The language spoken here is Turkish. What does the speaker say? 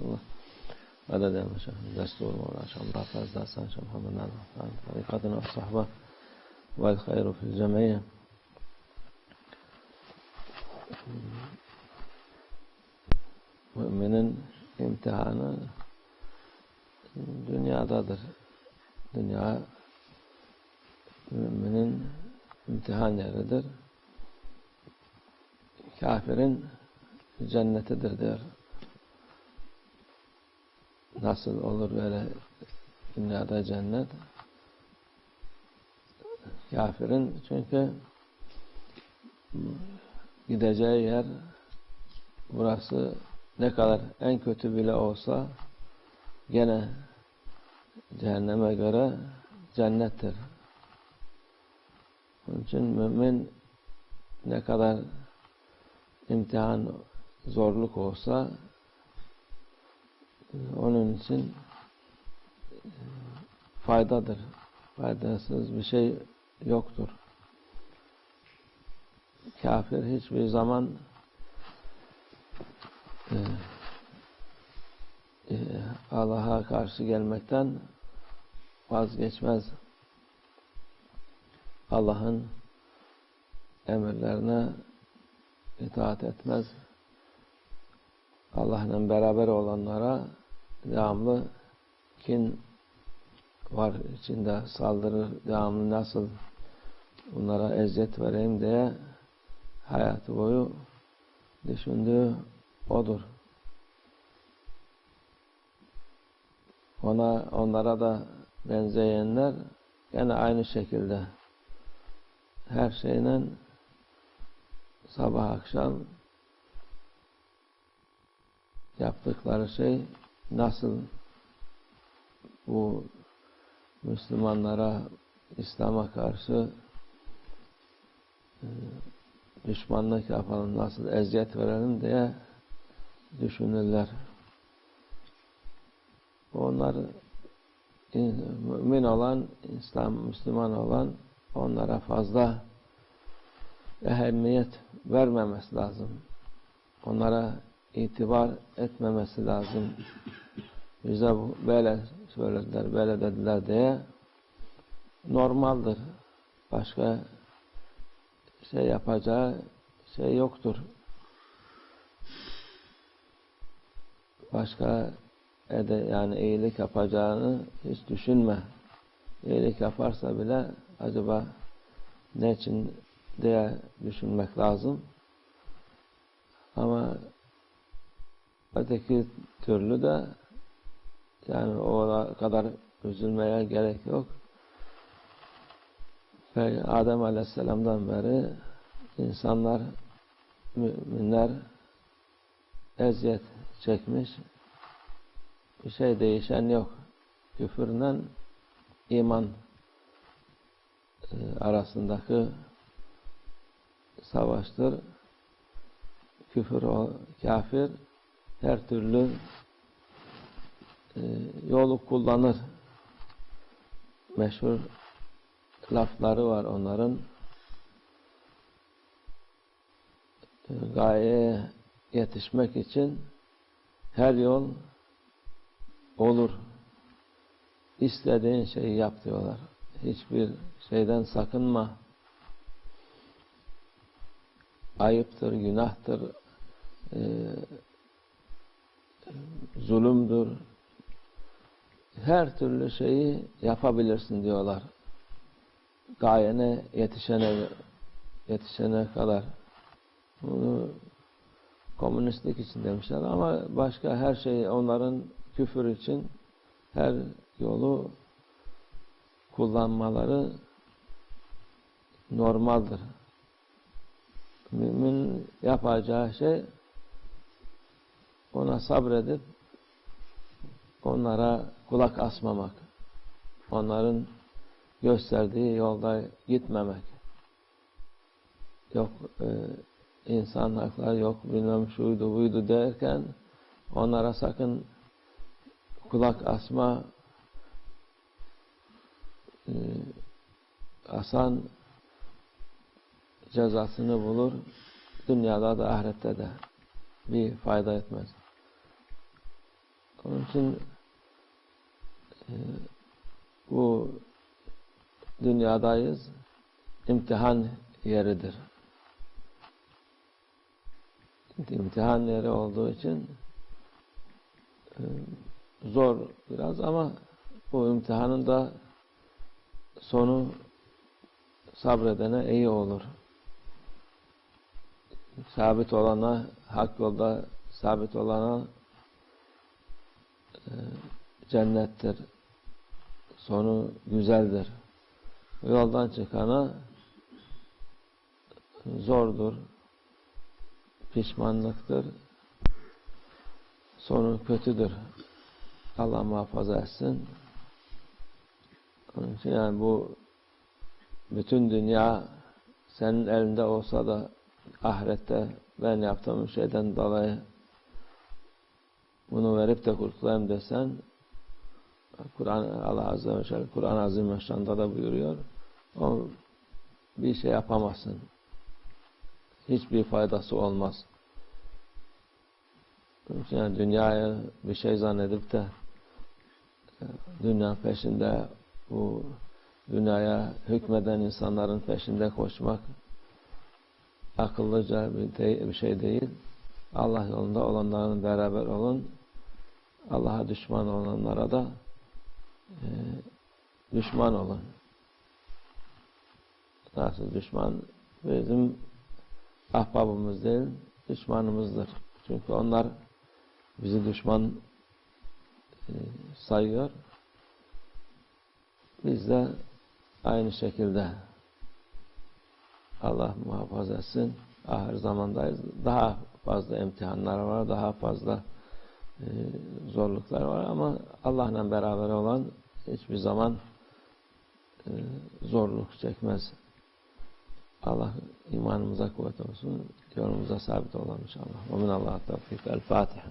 الله عدد يا مشايخ دستور مولانا شاء الله فاز دعسان شاء محمد طريقتنا الصحبة والخير في الجمعية مؤمنا imtihana dünyadadır. Dünya müminin imtihan yeridir. Kafirin cennetidir diyor Nasıl olur böyle dünyada cennet? Kafirin çünkü gideceği yer burası ne kadar en kötü bile olsa gene cehenneme göre cennettir. Onun için mümin ne kadar imtihan zorluk olsa onun için faydadır. Faydasız bir şey yoktur. Kafir hiçbir zaman e, e, Allah'a karşı gelmekten vazgeçmez. Allah'ın emirlerine itaat etmez. Allah'la beraber olanlara devamlı kin var içinde saldırır, devamlı nasıl bunlara eziyet vereyim diye hayatı boyu düşündüğü odur. Ona, onlara da benzeyenler gene aynı şekilde her şeyle sabah akşam yaptıkları şey nasıl bu Müslümanlara İslam'a karşı e, düşmanlık yapalım, nasıl eziyet verelim diye düşünürler. Onlar mümin olan, İslam, Müslüman olan onlara fazla ehemmiyet vermemesi lazım. Onlara itibar etmemesi lazım. Bize böyle söylediler, böyle dediler diye normaldir. Başka şey yapacağı şey yoktur. Başka ede, yani iyilik yapacağını hiç düşünme. İyilik yaparsa bile acaba ne için diye düşünmek lazım. Ama öteki türlü de yani o kadar üzülmeye gerek yok. Ve Adem Aleyhisselam'dan beri insanlar, müminler eziyet çekmiş. Bir şey değişen yok. Küfürle iman e, arasındaki savaştır. Küfür o kafir her türlü e, yolu kullanır. Meşhur lafları var onların. E, gayeye yetişmek için her yol olur. İstediğin şeyi yap diyorlar. Hiçbir şeyden sakınma. Ayıptır, günahtır, e, zulümdür. Her türlü şeyi yapabilirsin diyorlar. Gayene yetişene yetişene kadar. Bunu komünistlik için demişler ama başka her şey onların küfür için her yolu kullanmaları normaldir. Mümin yapacağı şey ona sabredip onlara kulak asmamak. Onların gösterdiği yolda gitmemek. Yok e, insan hakları yok bilmem şuydu buydu derken onlara sakın kulak asma e, asan cezasını bulur. Dünyada da ahirette de bir fayda etmez. Onun için e, bu dünyadayız. imtihan yeridir. İmtihan yeri olduğu için e, zor biraz ama bu imtihanın da sonu sabredene iyi olur. Sabit olana, hak yolda sabit olana cennettir. Sonu güzeldir. Yoldan çıkana zordur. Pişmanlıktır. Sonu kötüdür. Allah muhafaza etsin. Onun için yani bu bütün dünya senin elinde olsa da ahirette ben yaptığım şeyden dolayı bunu verip de kurtulayım desen Kur'an Allah Azze ve Celle Kur'an Azim ve da buyuruyor o bir şey yapamazsın. Hiçbir faydası olmaz. Yani dünyaya bir şey zannedip de e, dünya peşinde bu dünyaya hükmeden insanların peşinde koşmak akıllıca bir, şey değil. Allah yolunda olanların beraber olun. Allah'a düşman olanlara da e, düşman olun. Nasıl düşman? Bizim ahbabımız değil, düşmanımızdır. Çünkü onlar bizi düşman e, sayıyor. Biz de aynı şekilde Allah muhafaza etsin. Ahir zamandayız. Daha fazla imtihanlar var, daha fazla zorluklar var ama Allah'la beraber olan hiçbir zaman e, zorluk çekmez. Allah imanımıza kuvvet olsun, yolumuza sabit olalım inşallah. Ve min Allah tevfik. El Fatiha.